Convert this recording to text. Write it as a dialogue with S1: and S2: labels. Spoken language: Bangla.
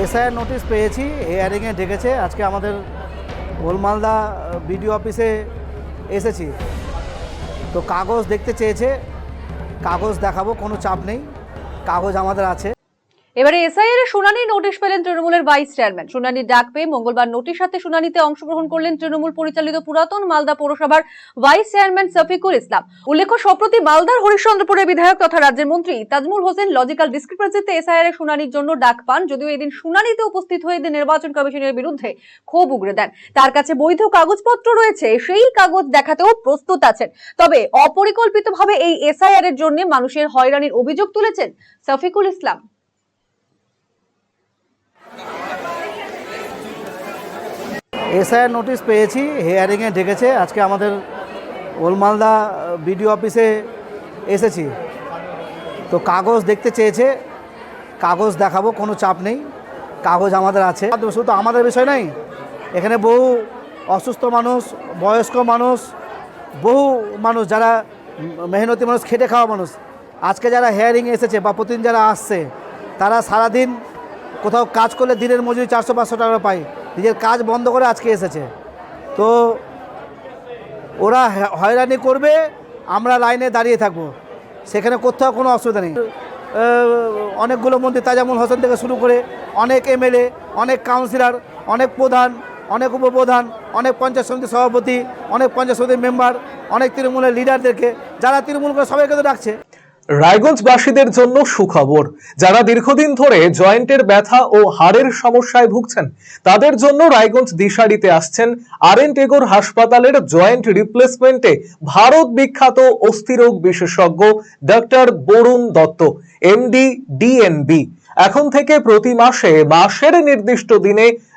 S1: এসআইয়ের নোটিশ পেয়েছি এয়ারিংয়ে ডেকেছে। আজকে আমাদের গোলমালদা বিডিও অফিসে এসেছি। তো কাগজ দেখতে চেয়েছে, কাগজ দেখাবো, কোনো চাপ নেই। কাগজ আমাদের আছে।
S2: এবারে এসআইআর এর শুনানি নোটিশ পেলেন তৃণমূলের ভাইস চেয়ারম্যান। শুনানির ডাক পেয়ে মঙ্গলবার নোটিশ হাতে শুনানিতে অংশগ্রহণ করলেন তৃণমূল পরিচালিত পুরাতন মালদা পৌরসভার ভাইস চেয়ারম্যান শফিকুল ইসলাম। উল্লেখ্য, সম্প্রতি মালদার হরিশ্চন্দ্রপুরের বিধায়ক তথা রাজ্যের মন্ত্রী তাজমুল হোসেন লজিক্যাল ডিসক্রিপেন্সিতে এসআইআর এর শুনানির জন্য ডাক পান, যদিও এদিন শুনানিতে উপস্থিত হয়ে নির্বাচন কমিশনের বিরুদ্ধে ক্ষোভ উগড়ে দেন। তার কাছে বৈধ কাগজপত্র রয়েছে, সেই কাগজ দেখাতেও প্রস্তুত আছেন। তবে অপরিকল্পিতভাবে এই এসআইআর এর জন্য মানুষের হয়রানির অভিযোগ তুলেছেন শফিকুল ইসলাম।
S1: এসআইয়ের নোটিশ পেয়েছি হেয়ারিংয়ে ডেকেছে। আজকে আমাদের গোলমালদা বিডিও অফিসে এসেছি। তো কাগজ দেখতে চেয়েছে, কাগজ দেখাবো, কোনো চাপ নেই। কাগজ আমাদের আছে। শুধু তো আমাদের বিষয় নাই, এখানে বহু অসুস্থ মানুষ, বয়স্ক মানুষ, বহু মানুষ যারা মেহনতি মানুষ, খেটে খাওয়া মানুষ, আজকে যারা হেয়ারিং এসেছে বা প্রতিদিন যারা আসছে, তারা সারাদিন কোথাও কাজ করলে দিনের মজুরি চারশো পাঁচশো টাকা পায়। নিজের কাজ বন্ধ করে আজকে এসেছে। তো ওরা হয়রানি করবে, আমরা লাইনে দাঁড়িয়ে থাকব। সেখানে কোথাও কোনো অসুবিধা নেই। অনেকগুলো মন্ত্রী তাজামুল হোসেন থেকে শুরু করে অনেক এমএলএ, অনেক কাউন্সিলর, অনেক প্রধান, অনেক উপপ্রধান, অনেক পঞ্চায়েত সমিতির সভাপতি, অনেক পঞ্চায়েত সমিতির মেম্বার, অনেক তৃণমূলের লিডারদেরকে যারা তৃণমূল করে সবাইকে তো ডাকছে।
S3: রায়গঞ্জবাসীদের জন্য সুখবর। যারা দীর্ঘদিন ধরে জয়েন্টের ব্যথা ও হাড়ের সমস্যায় ভুগছেন, তাদের জন্য রায়গঞ্জ দিশারিতে আসছেন আর এন টেগোর হাসপাতালের জয়েন্ট রিপ্লেসমেন্টে ভারত বিখ্যাত অস্থিরোগ বিশেষজ্ঞ doctor Barun Dutta, MD, DNB. এখন থেকে প্রতি মাসে মাসের নির্দিষ্ট দিনে